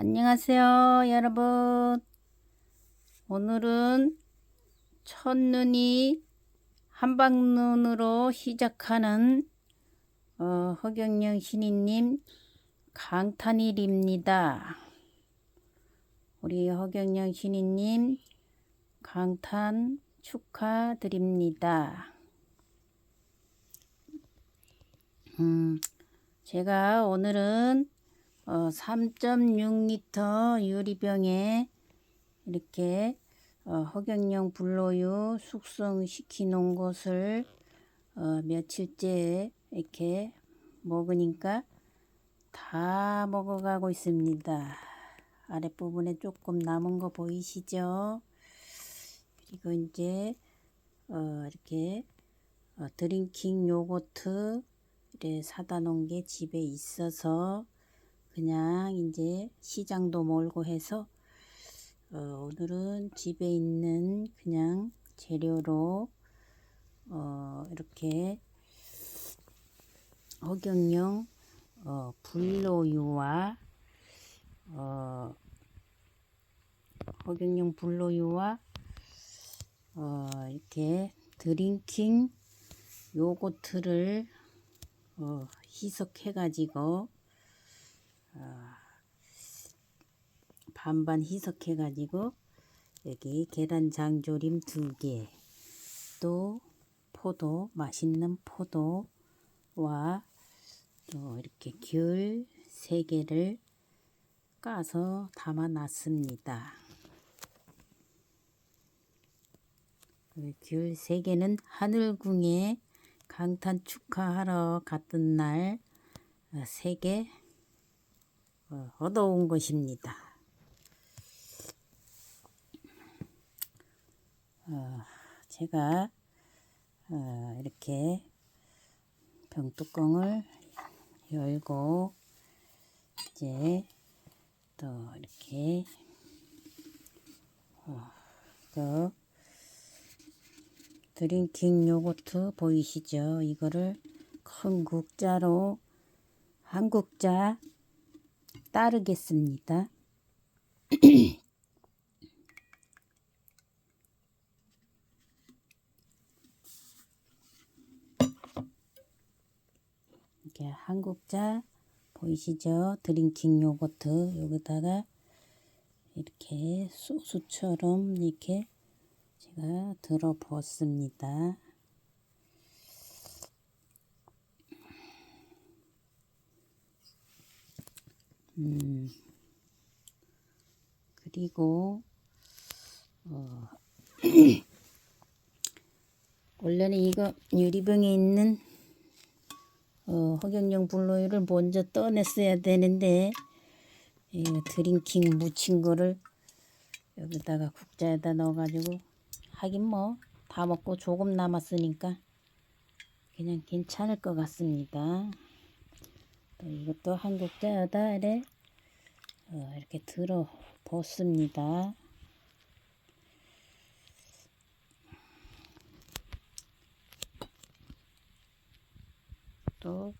안녕하세요, 여러분. 오늘은 첫눈이 한방눈으로 시작하는 어, 허경영 신이님 강탄일입니다. 우리 허경영 신이님 강탄 축하드립니다. 음, 제가 오늘은 어, 3.6리터 유리병에 이렇게 어, 허경영 불로유 숙성시키 놓은 것을 어, 며칠째 이렇게 먹으니까 다 먹어가고 있습니다. 아랫부분에 조금 남은 거 보이시죠? 그리고 이제 어, 이렇게 어, 드링킹 요거트 이렇게 사다 놓은 게 집에 있어서 그냥 이제 시장도 멀고 해서 어, 오늘은 집에 있는 그냥 재료로 어, 이렇게 허경영 어, 불로유와 어, 허경영 불로유와 어, 이렇게 드링킹 요거트를 어, 희석해 가지고 반반 희석해 가지고 여기 계란 장조림 두 개, 또 포도 맛있는 포도와 또 이렇게 귤 세 개를 까서 담아 놨습니다. 귤 세 개는 하늘궁에 강탄 축하하러 갔던 날 세개 어, 얻어온 것입니다. 어, 제가 어, 이렇게 병뚜껑을 열고 이제 또 이렇게 어, 그 드링킹 요거트 보이시죠? 이거를 큰 국자로 한 국자 따르겠습니다. 이렇게 한 국자 보이시죠? 드링킹 요거트 여기다가 이렇게 소스처럼 이렇게 제가 들어 부었습니다. 음, 그리고 어, 원래는 이거 유리병에 있는 어, 허경영 블로이를 먼저 떠냈어야 되는데 이 드링킹 묻힌 거를 여기다가 국자에다 넣어가지고 하긴 뭐 다 먹고 조금 남았으니까 그냥 괜찮을 것 같습니다. 또 이것도 한 국자에다 이래 어, 이렇게 들어 붓습니다. 또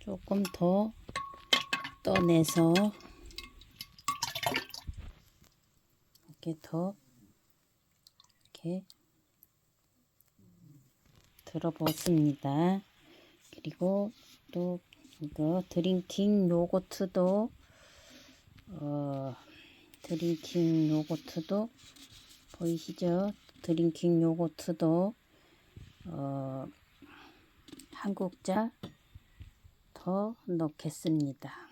조금 더 떠내서 이렇게 더 이렇게 들어보습니다. 그리고 또 이거 드링킹 요거트도 어, 드링킹 요거트도 보이시죠? 드링킹 요거트도 어, 한 국자 더 넣겠습니다.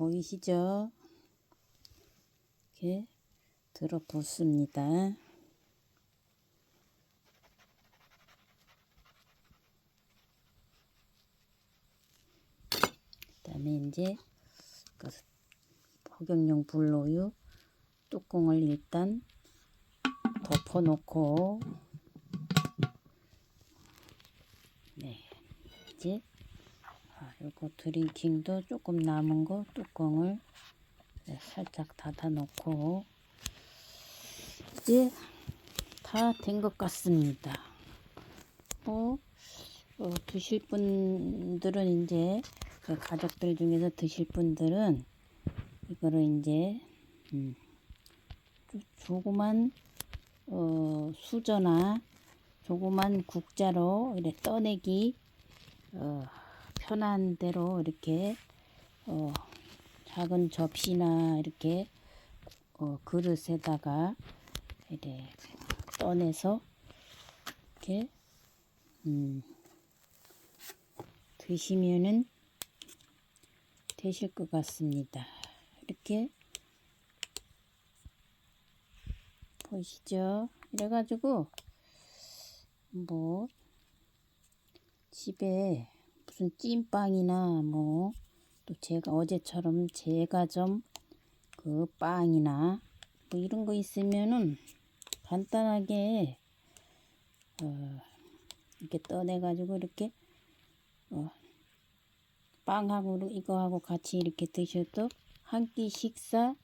보이시죠? 이렇게 들어붓습니다. 그다음에 이제 그 포경용 불로유 뚜껑을 일단 덮어놓고 네 이제 아, 요거 드링킹도 조금 남은 거 뚜껑을 네, 살짝 닫아 놓고 이제 다 된 것 같습니다. 뭐 어, 드실 분들은 이제 그 가족들 중에서 드실 분들은 이거를 이제 음, 조- 조그만 어, 수저나 조그만 국자로 이렇게 떠내기 어, 편한 대로 이렇게 어, 작은 접시나 이렇게 어, 그릇에다가 이렇게 떠내서 이렇게 음, 드시면은 되실 것 같습니다. 이렇게 보이시죠? 이래가지고 뭐 집에 무슨 찐빵이나 뭐 또 제가 어제처럼 제가 좀 그 빵이나 뭐 이런 거 있으면은 간단하게 어 이렇게 떠내 가지고 이렇게 어 빵하고 이거하고 같이 이렇게 드셔도 한 끼 식사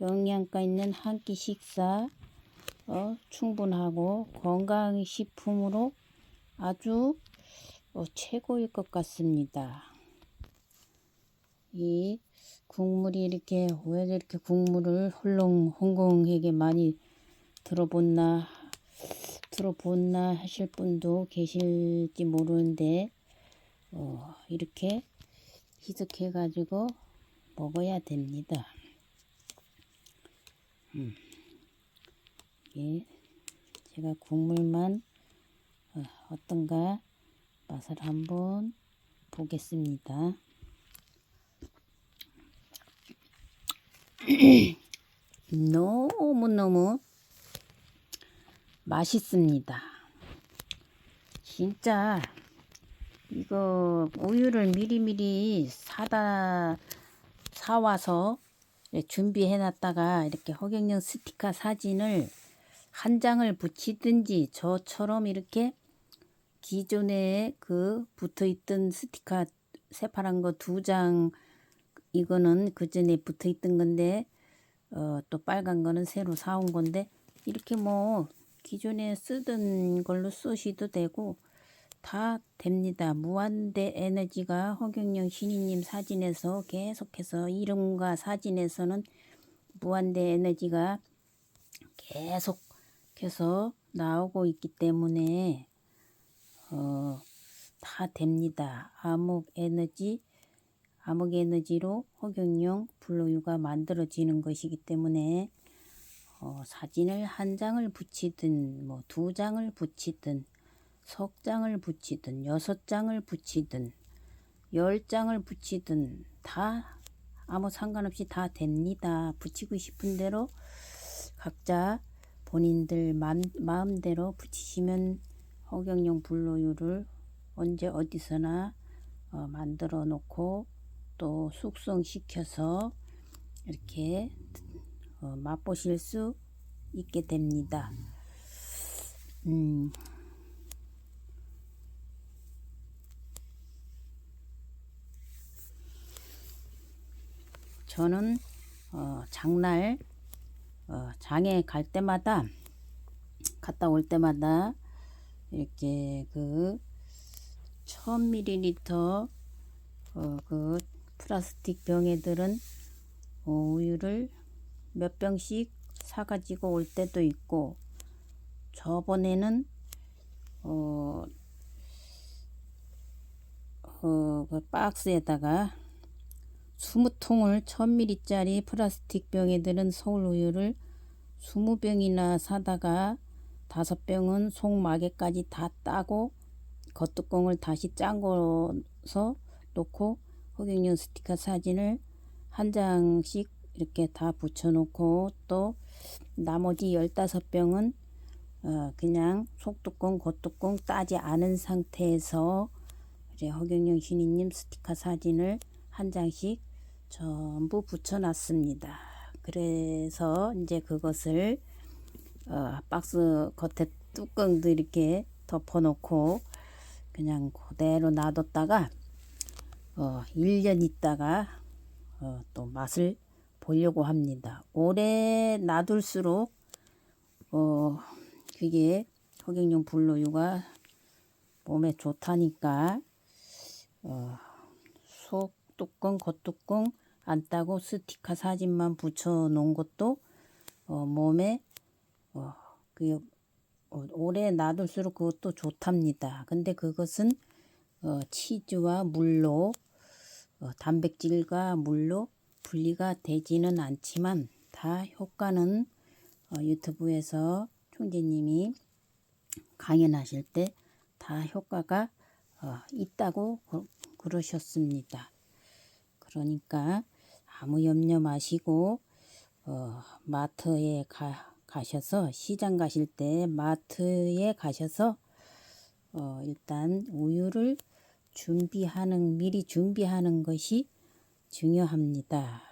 영양가 있는 한 끼 식사 어, 충분하고 건강식품으로 아주 어, 최고일 것 같습니다. 이 국물이 이렇게 왜 이렇게 국물을 헐렁헐렁하게 많이 들어본나 들어본나 하실 분도 계실지 모르는데 어, 이렇게 희석해 가지고 먹어야 됩니다. 음. 이게 제가 국물만 어, 어떤가 맛을 한번 보겠습니다. 너무너무 맛있습니다. 진짜 이거 우유를 미리미리 사다 사와서 준비해 놨다가 이렇게 허경영 스티커 사진을 한 장을 붙이든지 저처럼 이렇게 기존에 그 붙어 있던 스티커 새파란 거 두 장 이거는 그 전에 붙어 있던 건데 어, 또 빨간 거는 새로 사온 건데 이렇게 뭐 기존에 쓰던 걸로 쓰셔도 되고 다 됩니다. 무한대 에너지가 허경영 신이님 사진에서 계속해서 이름과 사진에서는 무한대 에너지가 계속해서 나오고 있기 때문에 어, 다 됩니다. 암흑 에너지, 암흑 에너지로 허경영 블루유가 만들어지는 것이기 때문에 어, 사진을 한 장을 붙이든 뭐 두 장을 붙이든 석 장을 붙이든 여섯 장을 붙이든 열 장을 붙이든 다 아무 상관없이 다 됩니다. 붙이고 싶은 대로 각자 본인들 맘, 마음대로 붙이시면 허경영 블루유를 언제 어디서나 어, 만들어 놓고 또 숙성시켜서 이렇게 어, 맛보실 수 있게 됩니다. 음. 저는 어, 장날 어, 장에 갈 때마다 갔다 올 때마다 이렇게 그 1000ml 어, 그 플라스틱 병에들은 어, 우유를 몇 병씩 사가지고 올 때도 있고 저번에는 어, 어, 그 박스에다가 20통을 1000ml짜리 플라스틱 병에 들은 서울 우유를 20병이나 사다가 5병은 속마개까지 다 따고 겉뚜껑을 다시 짠 거서 놓고 허경영 스티커 사진을 한 장씩 이렇게 다 붙여놓고 또 나머지 15병은 어 그냥 속뚜껑 겉뚜껑 따지 않은 상태에서 이제 허경영 신이님 스티커 사진을 한 장씩 전부 붙여놨습니다. 그래서 이제 그것을 어, 박스 겉에 뚜껑도 이렇게 덮어놓고 그냥 그대로 놔뒀다가 어, 1년 있다가 어, 또 맛을 보려고 합니다. 오래 놔둘수록 어, 그게 허경영 불로유가 몸에 좋다니까 어, 속 뚜껑 겉뚜껑 안 따고 스티커 사진만 붙여 놓은 것도 어, 몸에 어, 그 어, 오래 놔둘수록 그것도 좋답니다. 근데 그것은 어, 치즈와 물로 어, 단백질과 물로 분리가 되지는 않지만 다 효과는 어, 유튜브에서 총재님이 강연하실 때 다 효과가 어, 있다고 그- 그러셨습니다. 그러니까 아무 염려 마시고 어, 마트에 가, 가셔서 시장 가실 때 마트에 가셔서 어, 일단 우유를 준비하는 미리 준비하는 것이 중요합니다.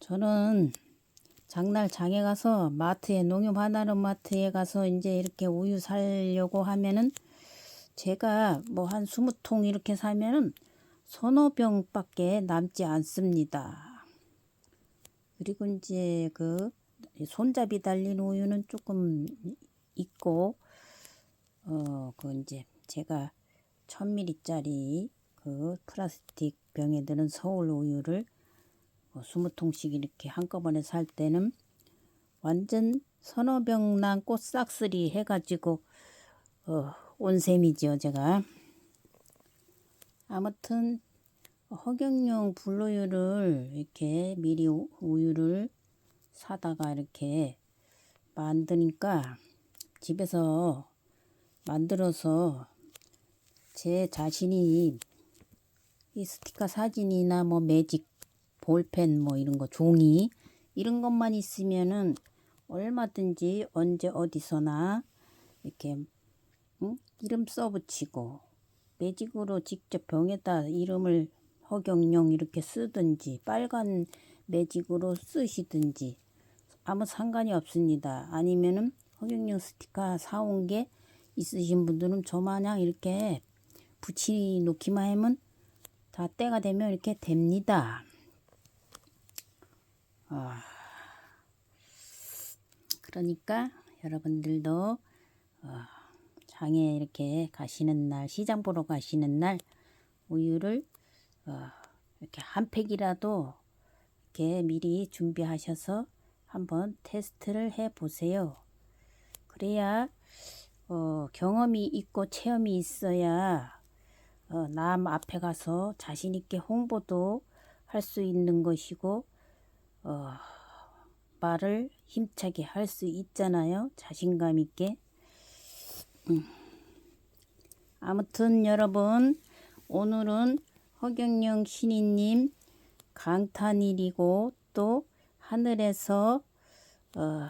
저는 장날 장에 가서 마트에 농협 하나로 마트에 가서 이제 이렇게 우유 사려고 하면은 제가 뭐 한 스무 통 이렇게 사면은 서너 병밖에 남지 않습니다. 그리고 이제 그 손잡이 달린 우유는 조금 있고 어 그 이제 제가 1000ml짜리 그 플라스틱 병에 드는 서울 우유를 뭐 20통씩 이렇게 한꺼번에 살 때는 완전 서너 병난 꽃싹쓸이 해가지고 어, 온 셈이죠 제가. 아무튼 허경영 불로유를 이렇게 미리 우- 우유를 사다가 이렇게 만드니까 집에서 만들어서 제 자신이 이 스티커 사진이나 뭐 매직 볼펜 뭐 이런 거 종이 이런 것만 있으면은 얼마든지 언제 어디서나 이렇게 응? 이름 써붙이고 매직으로 직접 병에다 이름을 허경영 이렇게 쓰든지 빨간 매직으로 쓰시든지 아무 상관이 없습니다. 아니면은 허경영 스티커 사온 게 있으신 분들은 저마냥 이렇게 붙이 놓기만 하면 다 때가 되면 이렇게 됩니다. 아, 그러니까 여러분들도 어, 장에 이렇게 가시는 날, 시장 보러 가시는 날 우유를 어, 이렇게 한 팩이라도 이렇게 미리 준비하셔서 한번 테스트를 해 보세요. 그래야 어, 경험이 있고 체험이 있어야 어, 남 앞에 가서 자신 있게 홍보도 할 수 있는 것이고 어, 말을 힘차게 할 수 있잖아요. 자신감 있게. 음. 아무튼 여러분 오늘은 허경영 신이님 강탄일이고 또 하늘에서 어,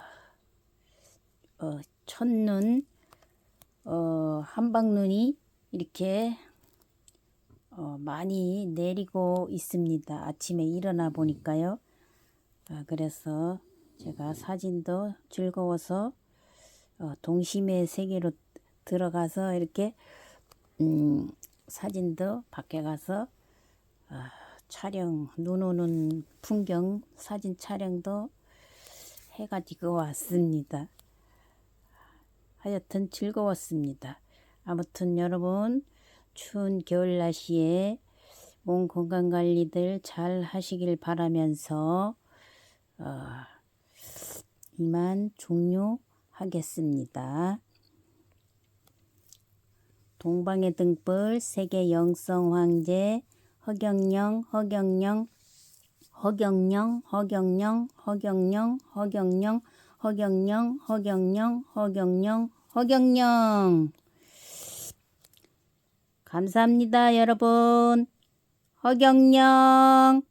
어, 첫눈 어, 한방눈이 이렇게 어, 많이 내리고 있습니다. 아침에 일어나 보니까요. 아, 그래서 제가 사진도 즐거워서 어, 동심의 세계로 들어가서 이렇게 음, 사진도 밖에 가서 아, 촬영 눈 오는 풍경 사진 촬영도 해가지고 왔습니다. 하여튼 즐거웠습니다. 아무튼 여러분 추운 겨울 날씨에 몸 건강 관리들 잘 하시길 바라면서 어, 이만 종료하겠습니다. 동방의 등불 세계 영성 황제 허경영 허경영 허경영 허경영 허경영 허경영 허경영 허경영 허경영 허경영 감사합니다 여러분. 허경영